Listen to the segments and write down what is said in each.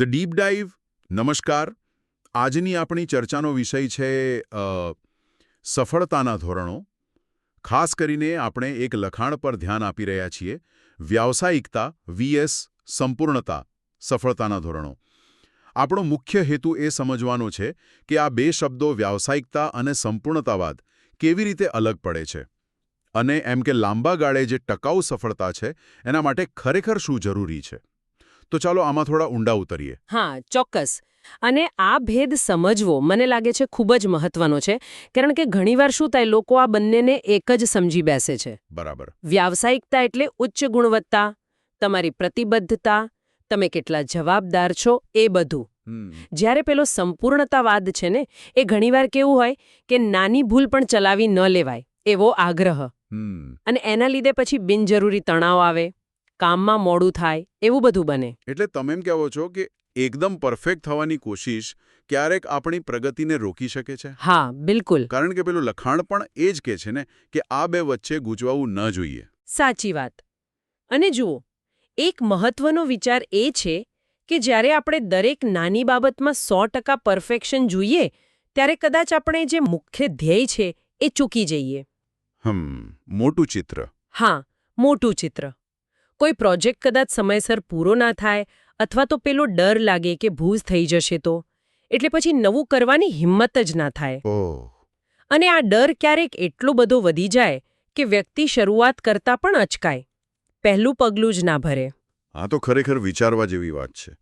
The deep dive નમસ્કાર. આજની આપણી ચર્ચાનો વિષય છે સફળતાના ધોરણો. ખાસ કરીને આપણે એક લખાણ પર ધ્યાન આપી રહ્યા છીએ. વ્યાવસાયિકતા વીએસ સંપૂર્ણતા, સફળતાના ધોરણો. આપણો મુખ્ય હેતુ એ સમજવાનો છે કે આ બે શબ્દો વ્યાવસાયિકતા અને સંપૂર્ણતાવાદ કેવી રીતે અલગ પડે છે. અને એમ કે લાંબા ગાળે જે ટકાઉ સફળતા છે, એના માટે ખરેખર શું જરૂરી છે. તો ચાલો આમાં થોડા ઊંડા ઉતરીએ. હા ચોક્કસ. અને આ ભેદ સમજવો મને લાગે છે ખૂબ જ મહત્વનો છે કારણ કે ઘણીવાર શું થાય લોકો આ બંનેને એક જ સમજી બેસે છે. બરાબર. વ્યાવસાયિકતા એટલે ઉચ્ચ ગુણવત્તા તમારી પ્રતિબદ્ધતા તમે કેટલા જવાબદાર છો એ બધું. જ્યારે પેલો સંપૂર્ણતાવાદ છે ને એ ઘણીવાર કેવું હોય કે નાની ભૂલ પણ ચલાવી ન લેવાય એવો આગ્રહ. અને એના લીધે પછી બિનજરૂરી તણાવ આવે. કામમાં મોડું થાય એવું બધું બને. એટલે તમે એમ કહેવો છો કે એકદમ પરફેક્ટ થવાની કોશિશ ક્યારેક આપણી પ્રગતિને રોકી શકે છે? હા બિલકુલ. કારણ કે પેલું લખાણ પણ એ જ કહે છે ને કે આ બે વચ્ચે ગૂંચવાવું ન જોઈએ. સાચી વાત. અને જુઓ એક મહત્વનો વિચાર એ છે કે જ્યારે આપણે દરેક નાની બાબતમાં સો ટકા પરફેક્શન જોઈએ ત્યારે કદાચ આપણે જે મુખ્ય ધ્યેય છે એ ચૂકી જઈએ. હમ મોટું ચિત્ર. હા મોટું ચિત્ર. કોઈ પ્રોજેક્ટ કદાચ સમયસર પૂરો ના થાય અથવા તો પેલો ડર લાગે કે ભૂજ થઈ જશે તો એટલે પછી નવું કરવાની હિંમત જ ના થાય. અને આ ડર ક્યારેક એટલો બધો વધી જાય કે વ્યક્તિ શરૂઆત કરતા પણ અચકાય. પહેલું પગલું જ ના ભરે. આ તો ખરેખર વિચારવા જેવી વાત છે.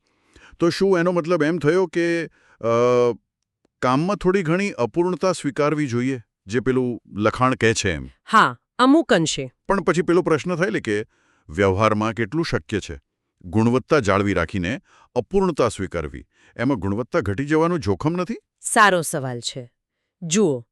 તો શું એનો મતલબ એમ થયો કે કામમાં થોડી ઘણી અપૂર્ણતા સ્વીકારવી જોઈએ? જે પેલું લખાણ કહે છે એમ. હા અમુક અંશે. પણ પછી પેલો પ્રશ્ન થયેલો કે વ્યવહારમાં કેટલું શક્ય છે? ગુણવત્તા જાળવી રાખીને અપૂર્ણતા સ્વીકારવી. એમાં ગુણવત્તા ઘટી જવાનું જોખમ નથી? સારો સવાલ છે. જુઓ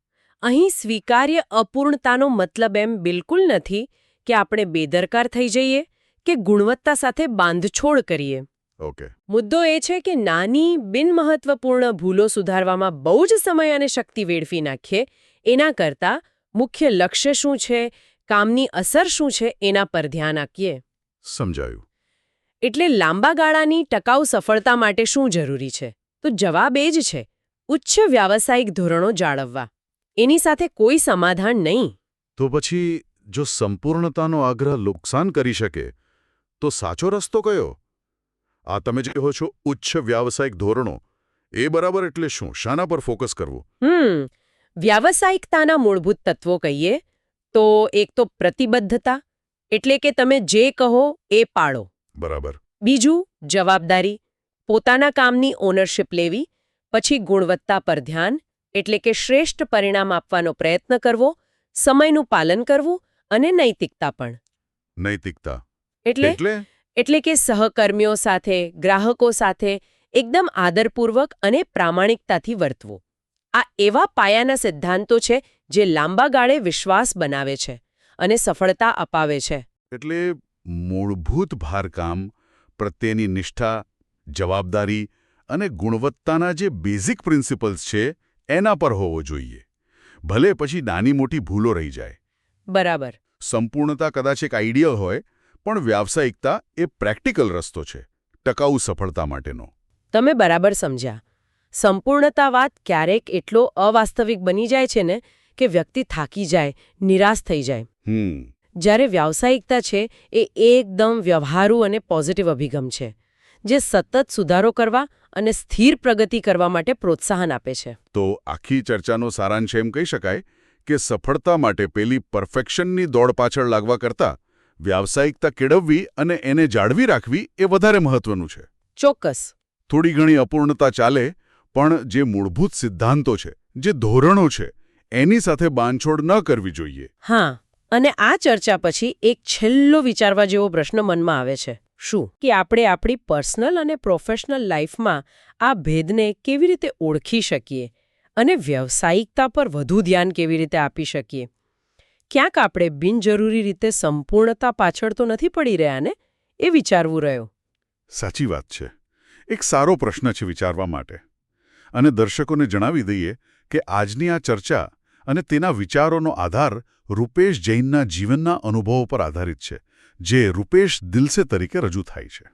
અહીં સ્વીકાર્ય અપૂર્ણતાનો મતલબ એમ બિલકુલ નથી કે આપણે બેદરકાર થઈ જઈએ કે ગુણવત્તા સાથે બાંધછોડ કરીએ. ઓકે. મુદ્દો એ છે કે નાની બિનમહત્વપૂર્ણ ભૂલો સુધારવામાં બહુ જ સમય અને શક્તિ વેડફી નાખીએ. એના કરતાં મુખ્ય લક્ષ્ય શું છે? કામની અસર શું છે એના પર ધ્યાન આપીએ. સમજાયું. એટલે લાંબા ગાળાની ટકાઉ સફળતા માટે શું જરૂરી છે? તો જવાબ એ જ છે ઉચ્ચ વ્યાવસાયિક ધોરણો જાળવવા. એની સાથે કોઈ સમાધાન નહીં. તો પછી જો સંપૂર્ણતાનો આગ્રહ નુકસાન કરી શકે તો સાચો રસ્તો કયો? આ તમે જે કહો છો ઉચ્ચ વ્યાવસાયિક ધોરણો એ બરાબર એટલે શું? શાના પર ફોકસ કરવું? હમ વ્યાવસાયિકતાના મૂળભૂત તત્વો કહીએ તો એક તો પ્રતિબદ્ધતા એટલે કે તમે જે કહો એ પાળો. બરાબર. બીજું જવાબદારી પોતાના કામની ઓનરશિપ લેવી પછી ગુણવત્તા પર ધ્યાન એટલે કે શ્રેષ્ઠ પરિણામ આપવાનો પ્રયત્ન કરવો સમયનું પાલન કરવું અને નૈતિકતા પણ. નૈતિકતા. એટલે? એટલે કે સહકર્મીઓ સાથે ગ્રાહકો સાથે એકદમ આદરપૂર્વક અને પ્રામાણિકતાથી વર્તવું. આ એવા પાયાના સિદ્ધાંતો છે જે લાંબા ગાળે વિશ્વાસ બનાવે છે અને સફળતા અપાવે છે. એટલે મૂળભૂત ભારકામ પ્રત્યેની નિષ્ઠા જવાબદારી અને ગુણવત્તાના જે બેઝિક પ્રિન્સિપલ્સ છે એના પર હોવો જોઈએ. ભલે પછી નાની મોટી ભૂલો રહી જાય. બરાબર. સંપૂર્ણતા કદાચ એક આઈડિયલ હોય પણ વ્યાવસાયિકતા એ પ્રેક્ટિકલ રસ્તો છે ટકાઉ સફળતા માટેનો. તમે બરાબર સમજ્યા. સંપૂર્ણતાવાદ ક્યારેક એટલો અવાસ્તવિક બની જાય છે ને કે વ્યક્તિ થાકી જાય નિરાશ થઈ જાય. જ્યારે વ્યાવસાયિકતા છે એ એકદમ વ્યવહારુ અને પોઝિટિવ અભિગમ છે જે સતત સુધારો કરવા અને સ્થિર પ્રગતિ કરવા માટે પ્રોત્સાહન આપે છે. તો આખી ચર્ચાનો સારાંશ એમ કહી શકાય કે સફળતા માટે પેલી પરફેક્શનની દોડ પાછળ લાગવા કરતાં વ્યાવસાયિકતા કેળવવી અને એને જાળવી રાખવી એ વધારે મહત્વનું છે. ચોક્કસ. થોડી ઘણી અપૂર્ણતા ચાલે પણ જે મૂળભૂત સિદ્ધાંતો છે જે ધોરણો છે એની સાથે બાંધછોડ ન કરવી જોઈએ. હા અને આ ચર્ચા પછી એક છેલ્લો વિચારવા જેવો પ્રશ્ન મનમાં આવે છે. શું? કે આપણે આપણી પર્સનલ અને પ્રોફેશનલ લાઈફમાં આ ભેદને કેવી રીતે ઓળખી શકીએ? અને વ્યવસાયિકતા પર વધુ ધ્યાન કેવી રીતે આપી શકીએ? ક્યાંક આપણે બિનજરૂરી રીતે સંપૂર્ણતા પાછળ તો નથી પડી રહ્યા ને? એ વિચારવું રહ્યો. સાચી વાત છે. એક સારો પ્રશ્ન છે વિચારવા માટે. અને દર્શકોને જણાવી દઈએ કે આજની આ ચર્ચા અને તેના વિચારોનો આધાર રૂપેશ જૈનના જીવનના અનુભવો પર આધારિત છે, જે રૂપેશ દિલસે તરીકે રજૂ થાય છે.